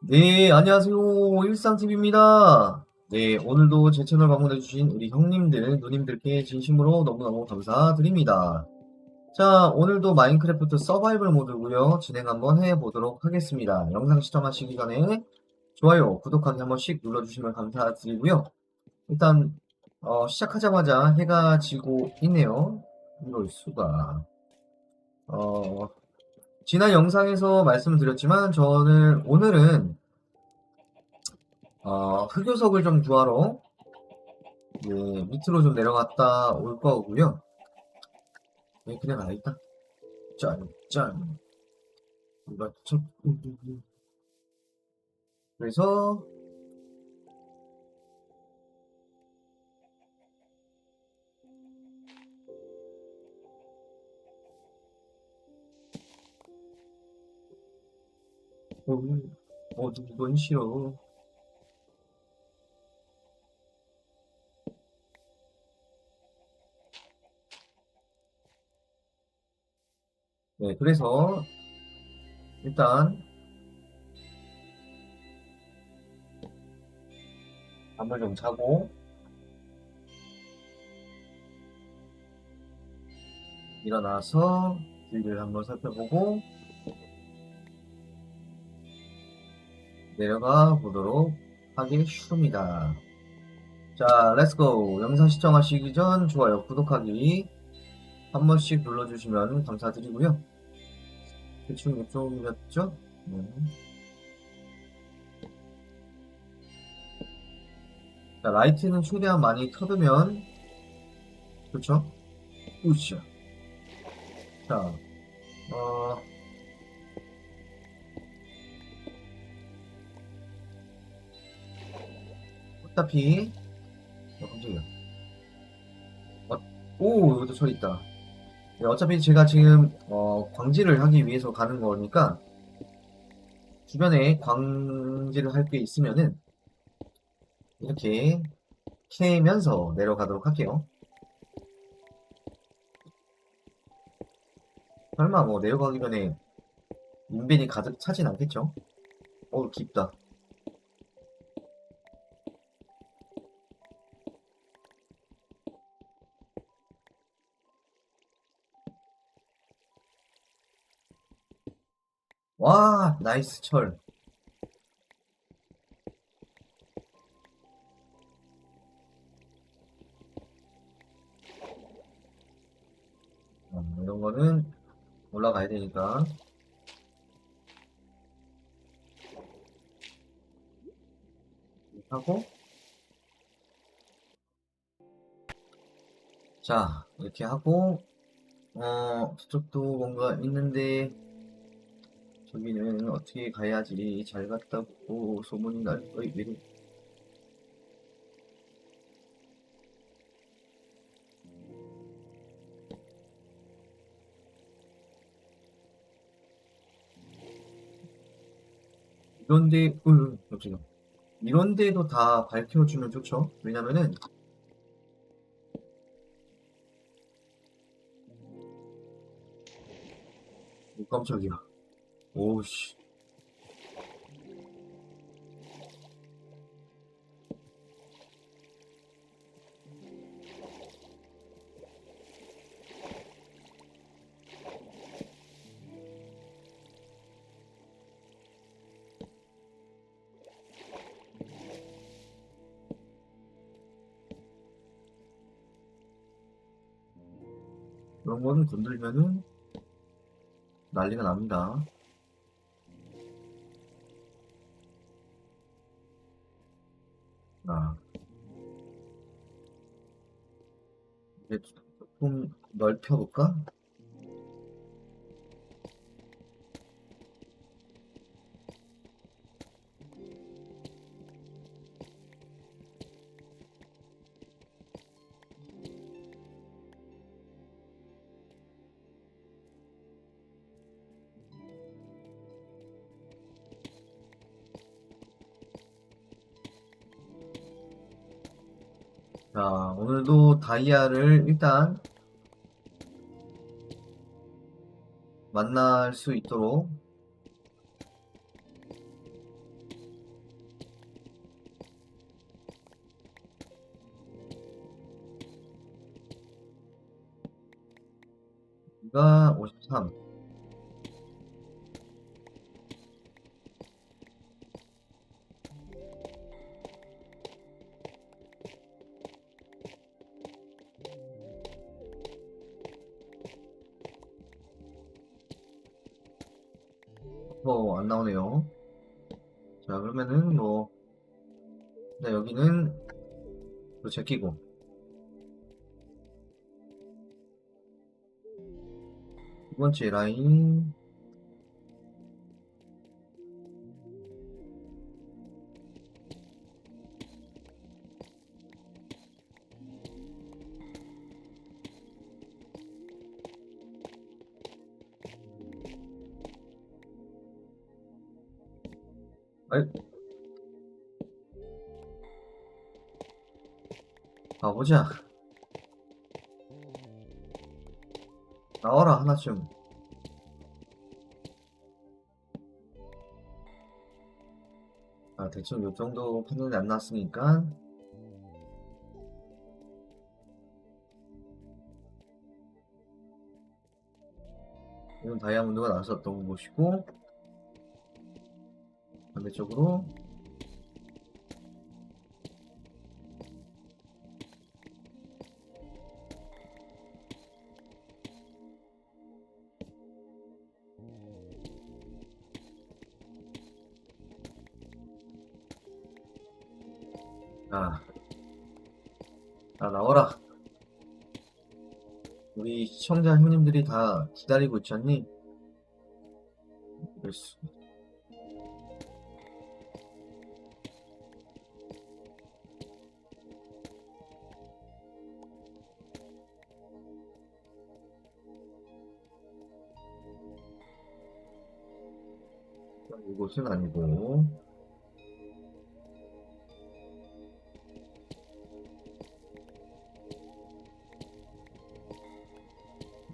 네, 안녕하세요. 일상TV입니다. 네, 오늘도 제 채널 방문해주신 우리 형님들, 누님들께 진심으로 너무너무 감사드립니다. 자, 오늘도 마인크래프트 서바이벌 모드고요 진행 한번 해보도록 하겠습니다. 영상 시청하시기 전에 좋아요, 구독하기 한 번씩 눌러주시면 감사드리고요. 일단, 어, 시작하자마자 해가 지고 있네요. 이럴 수가. 어, 지난 영상에서 말씀드렸지만 저는 오늘은 어, 흑요석을 좀 구하러 예, 밑으로 좀 내려갔다 올 거고요. 예, 그냥 알겠다. 짠, 짠. 이거 좀 그래서 어, 어, 이건 싫어. 네, 그래서 일단 잠을 좀 자고 일어나서 길을 한번 살펴보고 내려가 보도록 하겠습니다. 자, 렛츠고! 영상 시청하시기 전 좋아요, 구독하기 한 번씩 눌러주시면 감사드리고요. 대충 이쪽이었죠? 네. 자, 라이트는 최대한 많이 켜두면 그렇죠? 우쌰. 자, 어, 어차피 어, 깜짝이야. 어, 오, 여기도 저 있다. 네, 어차피 제가 지금 어, 광질을 하기 위해서 가는 거니까 주변에 광질을 할 게 있으면은 이렇게 캐면서 내려가도록 할게요. 설마 뭐 내려가기 전에 인벤이 가득 차진 않겠죠? 어우 깊다. 와, 나이스 철. 어, 이런 거는 올라가야 되니까. 하고. 자, 이렇게 하고, 어, 저쪽도 뭔가 있는데, 저기는 어떻게 가야지 잘 갔다고 소문이 날, 어이, 왜 이래. 이런데, 으, 으, 잠시만. 이런데도 다 밝혀주면 좋죠? 왜냐면은, 오, 깜짝이야. 오우씨. 그런 거는 건들면은 난리가 납니다. 이제 조금 넓혀볼까? 자, 오늘도 다이아를 일단 만날 수 있도록 나오네요. 자, 그러면은 뭐, 네, 여기는 또 제끼고. 두 번째 라인. 가보자. 나와라, 하나쯤. 아, 대충 요 정도 판단이 안 났으니까. 이건 다이아몬드가 나왔었던 곳이고, 반대쪽으로. 우리 시청자 형님들이 다 기다리고 있지 않니? 그랬어. 이곳은 아니고,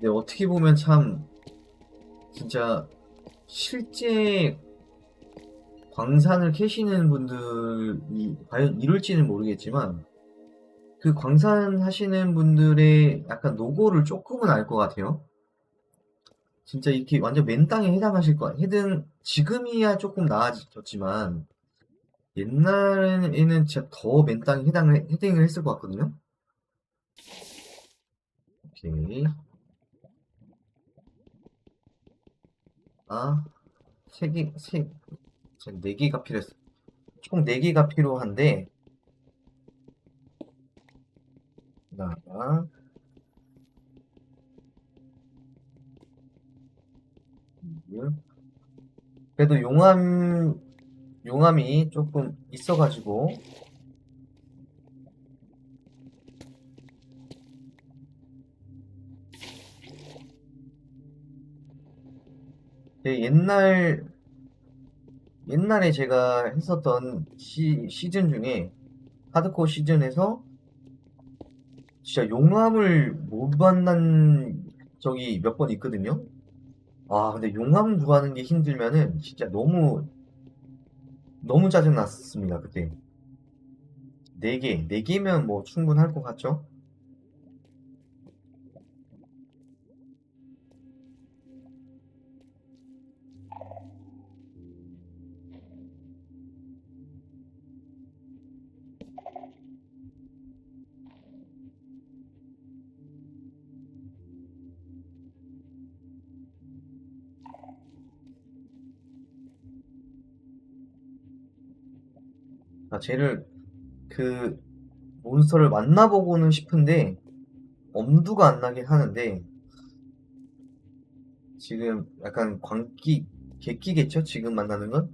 근데 어떻게 보면 참, 진짜, 실제 광산을 캐시는 분들이 과연 이룰지는 모르겠지만, 그 광산 하시는 분들의 약간 노고를 조금은 알 것 같아요. 진짜 이렇게 완전 맨 땅에 해당하실 거야. 헤든, 지금이야 조금 나아졌지만, 옛날에는 진짜 더 맨 땅에 해당을, 헤딩을 했을 것 같거든요. 오케이. 아, 세 개, 세, 네 개가 필요했어. 총 네 개가 필요한데, 하나, 둘. 그래도 용암, 용암이 조금 있어가지고, 옛날, 옛날에 제가 했었던 시, 시즌 중에, 하드코어 시즌에서, 진짜 용암을 못 만난 적이 몇 번 있거든요? 아, 근데 용암 구하는 게 힘들면은, 진짜 너무, 너무 짜증났습니다, 그때. 네 개, 네 개면 뭐 충분할 것 같죠? 아, 쟤를, 그, 몬스터를 만나보고는 싶은데, 엄두가 안 나긴 하는데, 지금 약간 광기, 객기겠죠? 지금 만나는 건?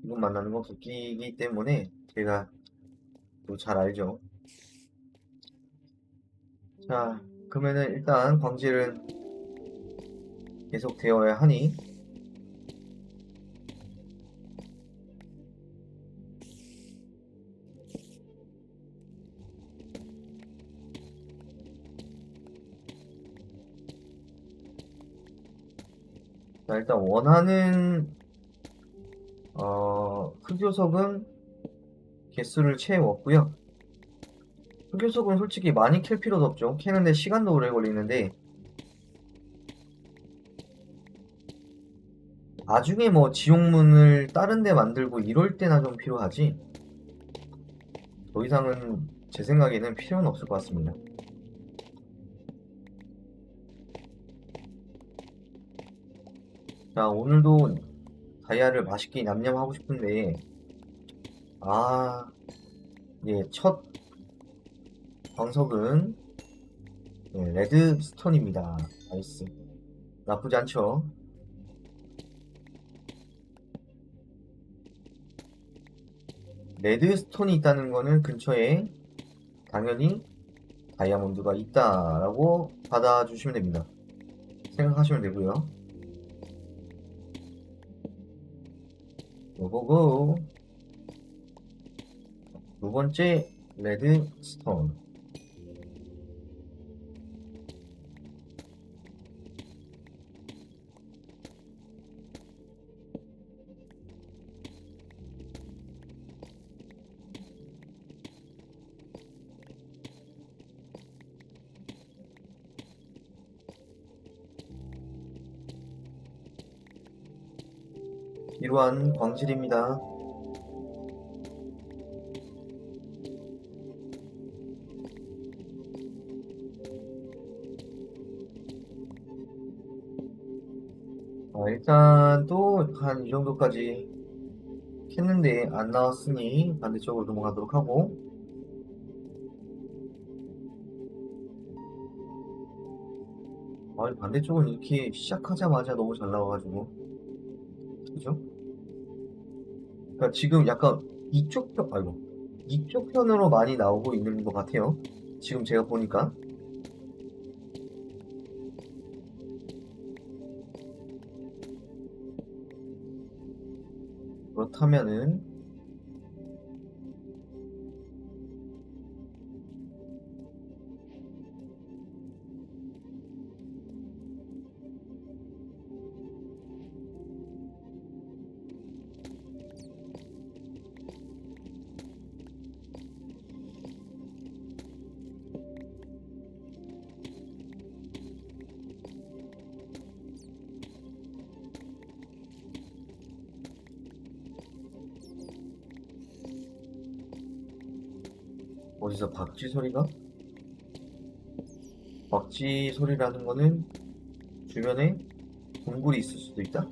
지금 만나는 건 객기이기 때문에, 제가 또 잘 알죠. 자, 그러면은 일단 광질은 계속 되어야 하니, 자, 일단 원하는 어, 흑요석은 개수를 채웠고요. 흑요석은 솔직히 많이 캘 필요도 없죠. 캐는데 시간도 오래 걸리는데 나중에 뭐 지옥문을 다른 데 만들고 이럴 때나 좀 필요하지. 더 이상은 제 생각에는 필요는 없을 것 같습니다. 자, 오늘도 다이아를 맛있게 냠냠하고 싶은데, 아, 예, 첫 광석은 네, 레드스톤입니다. 나이스. 나쁘지 않죠? 레드스톤이 있다는 거는 근처에 당연히 다이아몬드가 있다라고 받아주시면 됩니다. 생각하시면 되고요. 고고고. 두 번째 레드스톤. 이러한 광질입니다. 어, 일단 또 한 이 정도까지 했는데 안 나왔으니 반대쪽으로 넘어가도록 하고 아, 반대쪽은 이렇게 시작하자마자 너무 잘 나와가지고 그러니까 지금 약간 이쪽 편, 아이고 이쪽 편으로 많이 나오고 있는 것 같아요. 지금 제가 보니까 그렇다면은 어디서 박쥐 소리가? 박쥐 소리라는 거는 주변에 동굴이 있을 수도 있다?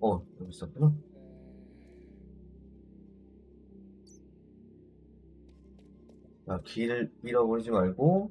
어, 여기 있었구나. 길 잃어버리지 말고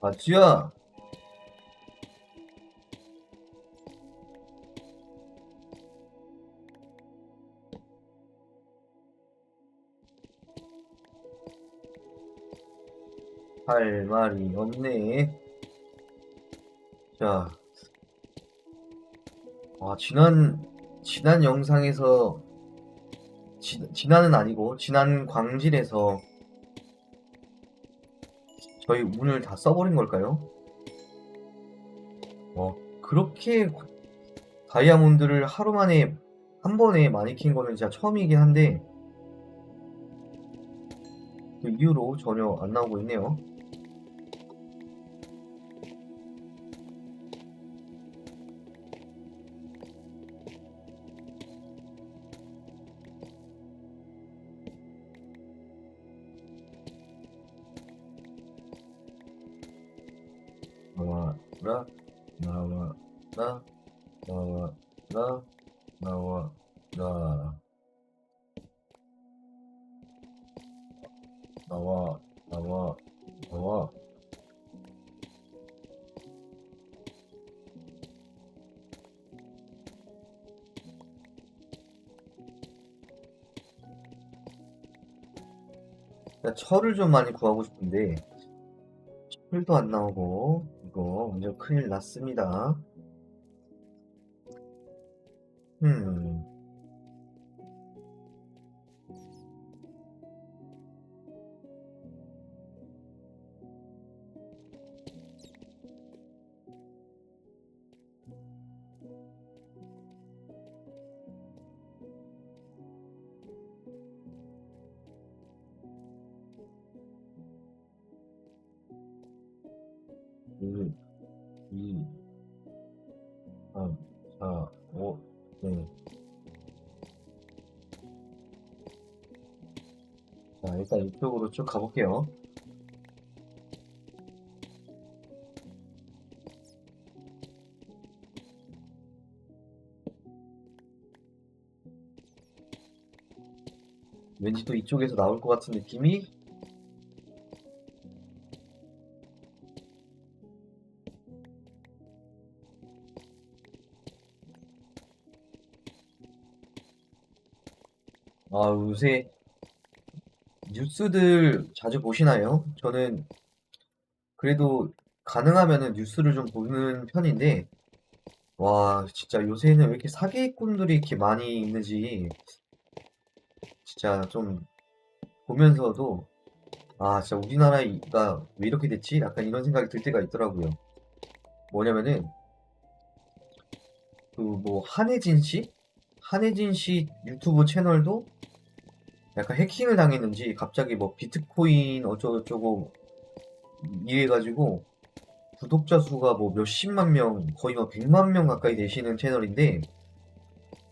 박쥐야 할 말이 없네. 자, 아, 지난, 지난 영상에서, 지, 지난은 아니고, 지난 광질에서 저희 운을 다 써버린 걸까요? 어, 그렇게 다이아몬드를 하루 만에 한 번에 많이 킨 거는 진짜 처음이긴 한데 그 이후로 전혀 안 나오고 있네요. 나와라 나와라 나와라 나와 나와 나와. 나 철을 좀 많이 구하고 싶은데 철도 안 나오고 이거 완전 큰일 났습니다. 1, 2, 3, 4, 5, 네. 자, 일단 이쪽으로 쭉 가볼게요. 왠지 또 이쪽에서 나올 것 같은 느낌이 아, 요새 뉴스들 자주 보시나요? 저는 그래도 가능하면은 뉴스를 좀 보는 편인데, 와, 진짜 요새는 왜 이렇게 사기꾼들이 이렇게 많이 있는지, 진짜 좀 보면서도, 아, 진짜 우리나라가 왜 이렇게 됐지? 약간 이런 생각이 들 때가 있더라고요. 뭐냐면은, 그 뭐, 한혜진 씨? 한혜진 씨 유튜브 채널도 약간 해킹을 당했는지 갑자기 뭐 비트코인 어쩌고저쩌고 이래가지고 구독자 수가 뭐 몇십만 명, 거의 뭐 백만 명 가까이 되시는 채널인데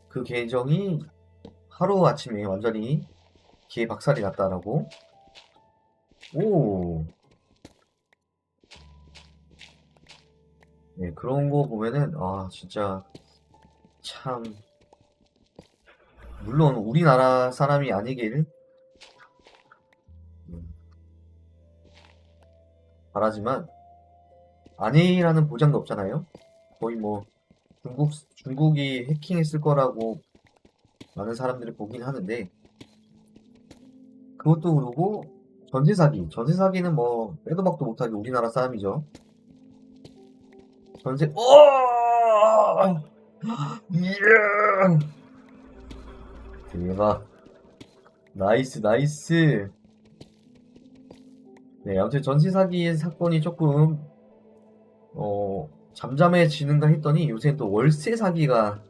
그 계정이 하루 아침에 완전히 개 박살이 났다라고. 오. 네, 그런 거 보면은 아 진짜 참 물론 우리나라 사람이 아니길 음, 바라지만 아니라는 보장도 없잖아요. 거의 뭐 중국 중국이 해킹했을 거라고 많은 사람들이 보긴 하는데 그것도 그러고 전세 사기, 전세 사기는 뭐 빼도 박도 못하게 우리나라 사람이죠. 전세 오! 예! 대박. 나이스, 나이스. 네, 아무튼 전세 사기 사건이 조금, 어, 잠잠해지는가 했더니 요새 또 월세 사기가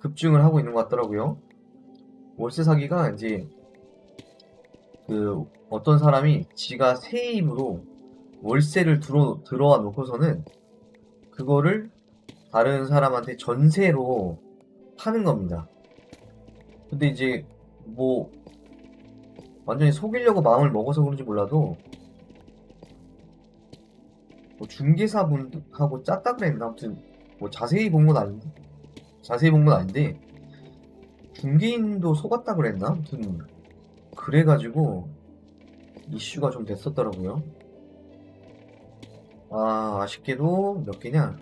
급증을 하고 있는 것 같더라고요. 월세 사기가 이제, 그, 어떤 사람이 지가 세입으로 월세를 들어, 들어와 놓고서는 그거를 다른 사람한테 전세로 파는 겁니다. 근데 이제 뭐 완전히 속이려고 마음을 먹어서 그런지 몰라도 뭐 중개사분하고 짰다 그랬나? 아무튼 뭐 자세히 본 건 아닌데 자세히 본 건 아닌데 중개인도 속았다 그랬나? 아무튼 그래가지고 이슈가 좀 됐었더라고요. 아 아쉽게도 몇 개냐?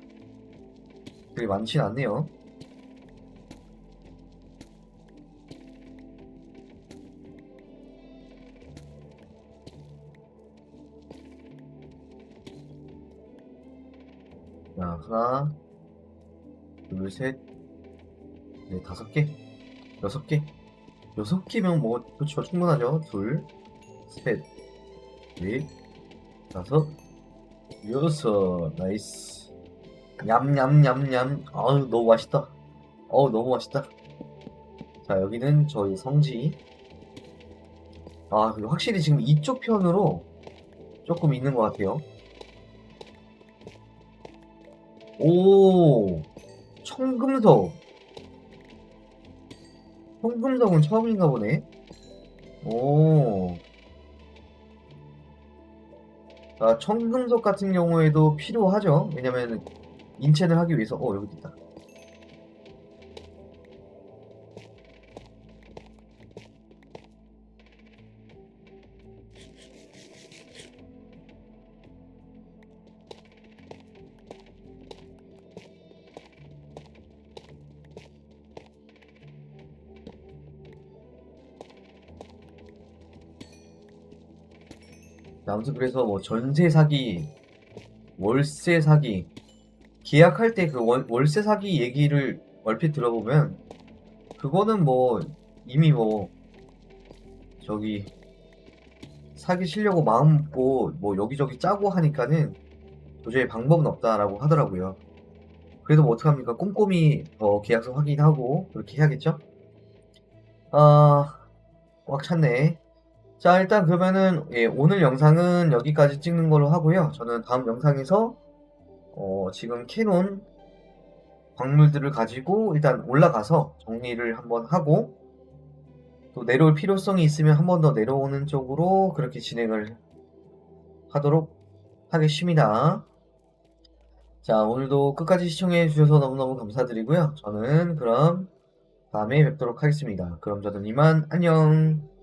그게 많진 않네요 하나, 둘, 셋, 네, 다섯 개, 여섯 개, 여섯 개면 뭐, 그렇죠. 충분하죠. 둘, 셋, 넷, 다섯, 여섯, 나이스. 냠냠냠냠. 아유, 너무 맛있다. 어우, 너무 맛있다. 자, 여기는 저희 성지. 아, 그리고 확실히 지금 이쪽 편으로 조금 있는 것 같아요. 오, 청금석. 청금석은 처음인가 보네. 오. 자, 청금석 같은 경우에도 필요하죠. 왜냐면 인챈을 하기 위해서. 어, 여기 있다. 아무튼 그래서 뭐 전세 사기, 월세 사기, 계약할 때 그 월세 사기 얘기를 얼핏 들어보면 그거는 뭐 이미 뭐 저기 사기치려고 마음 먹고 뭐 여기저기 짜고 하니까는 도저히 방법은 없다라고 하더라고요. 그래도 뭐 어떡합니까? 꼼꼼히 더 계약서 확인하고 그렇게 해야겠죠? 아, 꽉 찼네. 자, 일단 그러면은 예, 오늘 영상은 여기까지 찍는 걸로 하고요. 저는 다음 영상에서 어, 지금 캐논 광물들을 가지고 일단 올라가서 정리를 한번 하고 또 내려올 필요성이 있으면 한 번 더 내려오는 쪽으로 그렇게 진행을 하도록 하겠습니다. 자, 오늘도 끝까지 시청해 주셔서 너무너무 감사드리고요. 저는 그럼 다음에 뵙도록 하겠습니다. 그럼 저는 이만 안녕.